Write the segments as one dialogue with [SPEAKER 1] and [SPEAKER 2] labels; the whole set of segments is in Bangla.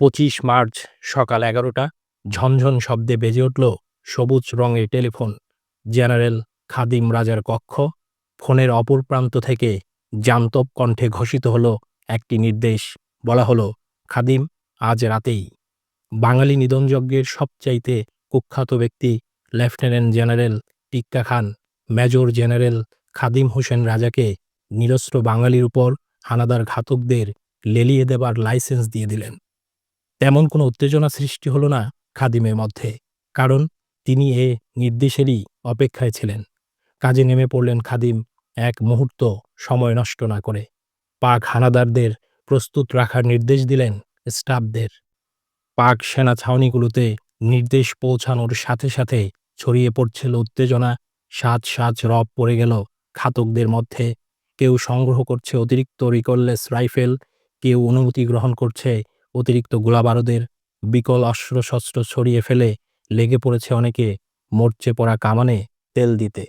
[SPEAKER 1] পঁচিশ মার্চ সকাল এগারোটা, ঝনঝন শব্দে বেজে উঠল সবুজ রঙের টেলিফোন। জেনারেল খাদিম রাজার কক্ষ ফোনের অপর প্রান্ত থেকে জান্তব কণ্ঠে ঘোষিত হলো একটি নির্দেশ। বলা হলো, খাদিম, আজ রাতেই বাঙালি নিধনযজ্ঞের সবচাইতে কুখ্যাত ব্যক্তি lieutenant general Tikka Khan. Major general Khadim Hussain রাজাকে নিরস্ত্র বাঙালির উপর হানাদার ঘাতকদের লেলিয়ে দেবার লাইসেন্স দিয়ে দিলেন। তেমন কোনো উত্তেজনা সৃষ্টি হলো না খাদিমের মধ্যে, কারণ তিনি এ নির্দেশেরই অপেক্ষায় ছিলেন। কাজে নেমে পড়লেন খাদিম এক মুহূর্ত সময় নষ্ট না করে। পাক হানাদারদের প্রস্তুত রাখার নির্দেশ দিলেন স্টাফদের। পাক সেনা ছাউনিগুলোতে নির্দেশ পৌঁছানোর সাথে সাথে ছড়িয়ে পড়ছিল উত্তেজনা সাজ সাজ রব পড়ে গেল খাতকদের মধ্যে। কেউ সংগ্রহ করছে অতিরিক্ত রিকললেস রাইফেল, কেউ অনুমতি গ্রহণ করছে অতিরিক্ত গোলাবারুদের বিকল অস্ত্রশস্ত্র ছড়িয়ে ফেলে লেগে পড়েছে অনেকে মরচে পড়া কামানে তেল দিতে।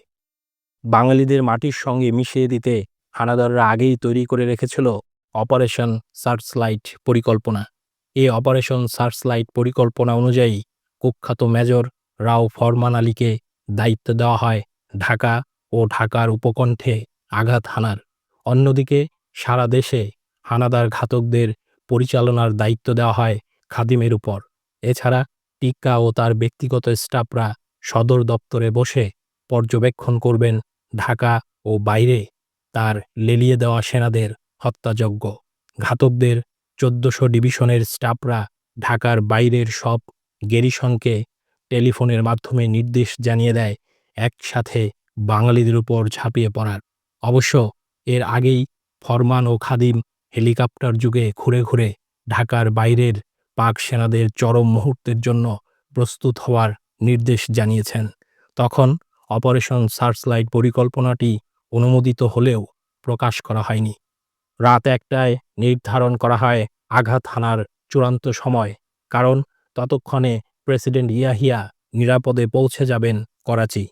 [SPEAKER 1] বাঙালিদের মাটির সঙ্গে মিশিয়ে দিতে হানাদাররা আগেই তৈরি করে রেখেছিল অপারেশন সার্চলাইট পরিকল্পনা। এ অপারেশন সার্চলাইট পরিকল্পনা অনুযায়ী কুখ্যাত মেজর রাও ফরমান আলীকে দায়িত্ব দেওয়া হয় ঢাকা ও ঢাকার উপকণ্ঠে আঘাত হানার। অন্যদিকে সারা দেশে হানাদার ঘাতকদের পরিচালনার দায়িত্ব দেওয়া হয় খাদিমের উপর। এছাড়া টিক্কা ও তার ব্যক্তিগত স্টাফরা সদর দপ্তরে বসে পর্যবেক্ষণ করবেন ঢাকা ও বাইরে তার লেলিয়ে দেওয়া সেনাদের হত্যাযজ্ঞ। ঘাতকদের চোদ্দশো ডিভিশনের স্টাফরা ঢাকার বাইরের সব গেরিশনকে টেলিফোনের মাধ্যমে নির্দেশ জানিয়ে দেয়, একসাথে বাঙালিদের উপর ঝাঁপিয়ে পড়ার। অবশ্য এর আগেই ফরমান ও খাদিম হেলিকপ্টার যুগে ঘুরে ঘুরে ঢাকার বাইরের পাক সেনাদের চরম মুহূর্তের জন্য প্রস্তুত হওয়ার নির্দেশ জানিয়েছেন। তখন অপারেশন সার্চলাইট পরিকল্পনাটি অনুমোদিত হলেও প্রকাশ করা হয়নি। রাত একটায় নির্ধারণ করা হয় আঘাত হানার চূড়ান্ত সময়, কারণ ততক্ষণে প্রেসিডেন্ট ইয়াহিয়া নিরাপদে পৌঁছে যাবেন করাচি।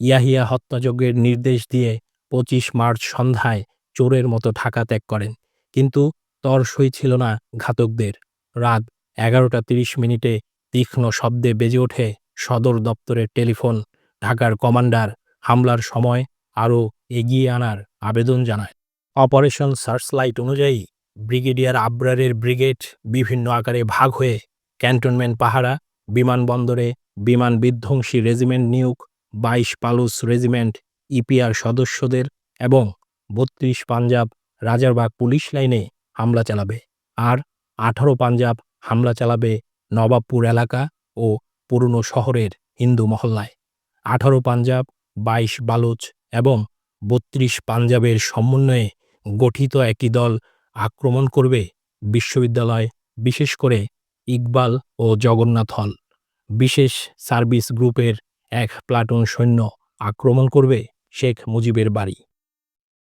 [SPEAKER 1] ইয়াহিয়া হত্যাযজ্ঞের নির্দেশ দিয়ে পঁচিশ মার্চ সন্ধ্যায় চোরের মতো ঢাকা ত্যাগ করেন। কিন্তু তর সই ছিল না ঘাতকদের। রাত এগারোটা তিরিশ মিনিটে তীক্ষ্ণ শব্দে বেজে ওঠে সদর দপ্তরের টেলিফোন, ঢাকার কমান্ডার হামলার সময় আরও এগিয়ে আনার আবেদন জানায়। অপারেশন সার্চলাইট অনুযায়ী ব্রিগেডিয়ার আবরারের ব্রিগেড বিভিন্ন আকারে ভাগ হয়ে ক্যান্টনমেন্ট পাহারা, বিমানবন্দরে বিমান বিধ্বংসী রেজিমেন্ট নিয়োগ, বাইশ পালুস রেজিমেন্ট, ইপিআর সদস্যদের এবং বত্রিশ পাঞ্জাব রাজারবাগ পুলিশ লাইনে হামলা চালাবে আর আঠারো পাঞ্জাব হামলা চালাবে নবাবপুর এলাকা ও পুরনো শহরের হিন্দু মহল্লায়। আঠারো পাঞ্জাব, বাইশ বালুচ এবং বত্রিশ পাঞ্জাবের সমন্বয়ে গঠিত একই দল আক্রমণ করবে বিশ্ববিদ্যালয়, বিশেষ করে ইকবাল ও জগন্নাথ হল। বিশেষ সার্ভিস গ্রুপের এক প্লাটুন সৈন্য আক্রমণ করবে শেখ মুজিবের বাড়ি।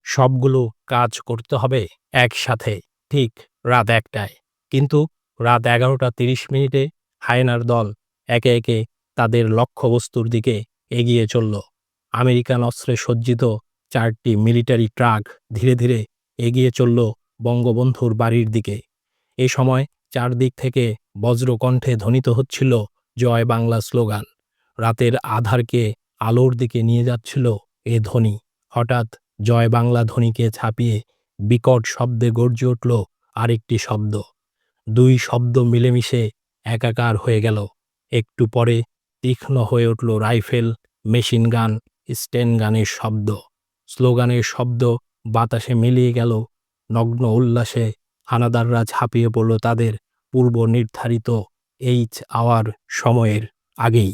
[SPEAKER 1] সবগুলো কাজ করতে হবে একসাথে, ঠিক রাত একটায়। কিন্তু রাত এগারোটা তিরিশ মিনিটে হায়নার দল একে একে তাদের লক্ষ্যবস্তুর দিকে এগিয়ে চলল। আমেরিকান অস্ত্রে সজ্জিত চারটি মিলিটারি ট্রাক ধীরে ধীরে এগিয়ে চলল বঙ্গবন্ধুর বাড়ির দিকে। এ সময় চারদিক থেকে বজ্রকণ্ঠে ধ্বনিত হচ্ছিল জয় বাংলা স্লোগান। রাতের আধারকে আলোর দিকে নিয়ে যাচ্ছিল এ ধ্বনি। হঠাৎ জয় বাংলা ধ্বনিকে ছাপিয়ে বিকট শব্দে গর্জে উঠল আরেকটি শব্দ। দুই শব্দ মিলেমিশে একাকার হয়ে গেল। একটু পরে তীক্ষ্ণ হয়ে উঠল রাইফেল, মেশিন গান, স্টেন গানের শব্দ। স্লোগানের শব্দ বাতাসে মিলিয়ে গেল। নগ্ন উল্লাসে হানাদাররা ঝাঁপিয়ে পড়ল তাদের পূর্ব নির্ধারিত এইচ আওয়ার সময়ের আগেই।